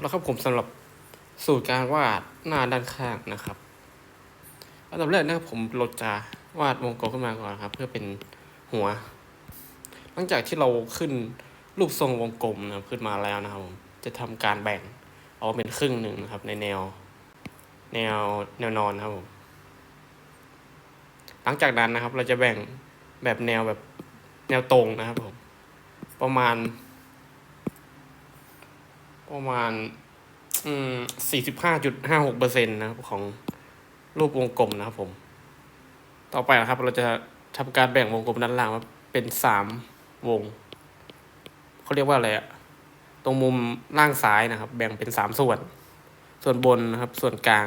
แล้วครับผมสำหรับสูตรการวาดหน้าด้านข้างนะครับอันดับแรกนะครับผมเราจะวาดวงกลมขึ้นมาก่อนครับ เพื่อเป็นหัว หลังจากที่เราขึ้นรูปทรงวงกลมนะขึ้นมาแล้วนะครับผมจะทำการแบ่งออกเป็นครึ่งหนึ่งนะครับ ในแนว แนวแนวนอนนะครับผมหลังจากนั้นนะครับ เราจะแบ่งแบบแนวแบบแนวตรงนะครับผมประมาณ ประมาณอืมสี่สิบห้าจุดห้าหกเปอร์เซ็นต์นะครับของรูปวงกลมนะครับผม ต่อไปนะครับ เราจะทำการแบ่งวงกลมด้านล่างว่าเป็นสามวง เขาเรียกว่าอะไรอะตรงมุมล่างซ้ายนะครับ แบ่งเป็นสามส่วน ส่วนบนนะครับ ส่วนกลาง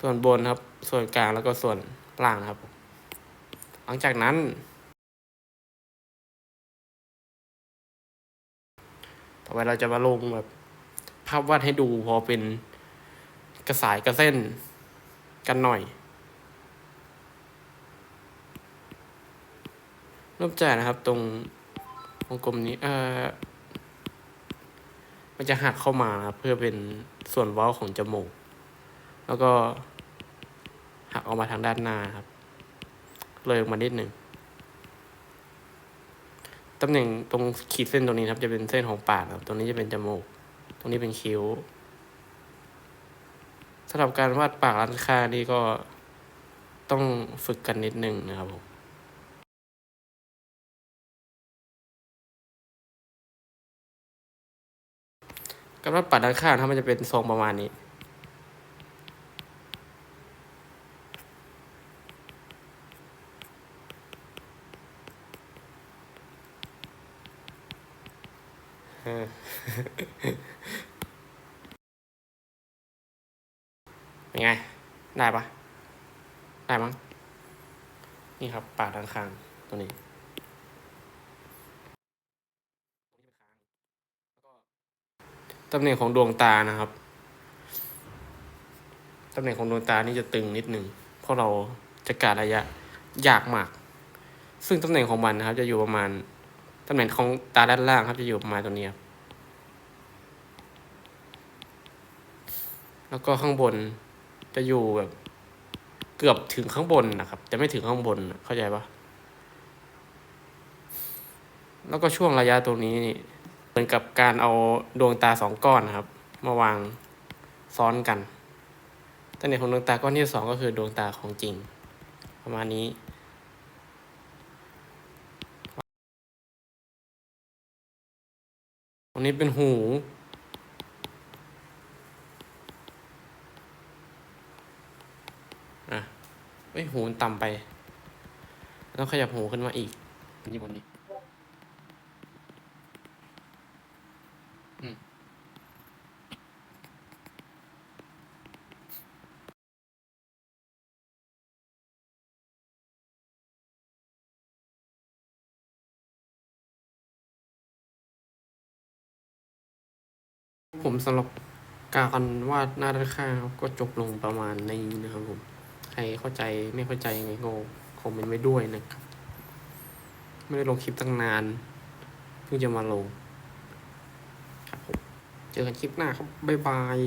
ส่วนบนครับ ส่วนกลางแล้วก็ส่วนล่างนะครับ หลังจากนั้น ต่อไปเราจะมาลงแบบภาพวาดให้ดูพอเป็นกระสายกระเส้นกันหน่อย เริ่มจากนะครับตรงวงกลมนี้เออมันจะหักเข้ามาเพื่อเป็นส่วนว้าของจมูก แล้วก็หักออกมาทางด้านหน้าครับ เลยออกมานิดหนึ่ง ตำแหน่งตรงขีดเส้นตรงนี้ครับ จะเป็นเส้นของปากครับ ตรงนี้จะเป็นจมูก ตรงนี้เป็นคิ้วสำหรับการวาดปากร้านค้านี่ก็ต้องฝึกกันนิดนึงนะครับผมการวาดปากด้านข้างถ้ามันจะเป็นทรงประมาณนี้ เป็นไง ได้ปะได้มั้ง นี่ครับปากด้านข้างตัวนี้ตำแหน่งของดวงตานะครับ ตำแหน่งของดวงตานี่จะตึงนิดหนึ่ง เพราะเราจะกาดระยะยากมาก ซึ่งตำแหน่งของมันนะครับ จะอยู่ประมาณ ตำแหน่งของตาด้านล่างครับจะอยู่ประมาณตรงนี้ครับแล้วก็ข้างบนจะอยู่แบบเกือบถึงข้างบนนะครับแต่ไม่ถึงข้างบนเข้าใจปะแล้วก็ช่วงระยะตรงนี้เหมือนกับการเอาดวงตาสองก้อนนะครับ มาวางซ้อนกันตำแหน่งของดวงตาก้อนที่สองก็คือดวงตาของจริง ประมาณนี้ ตรงนี้เป็นหู อะเอ้ยหูต่ำไป ต้องขยับหูขึ้นมาอีกนี่บนนี้ ผมสำหรับการวาดหน้าด้านข้างครับก็จบลงประมาณนี้นะครับผม ใครเข้าใจไม่เข้าใจยังไงก็คอมเมนต์ไว้ด้วยนะครับ ไม่ได้ลงคลิปตั้งนาน เพิ่งจะมาลงครับผมเจอกันคลิปหน้าครับ บ๊ายบาย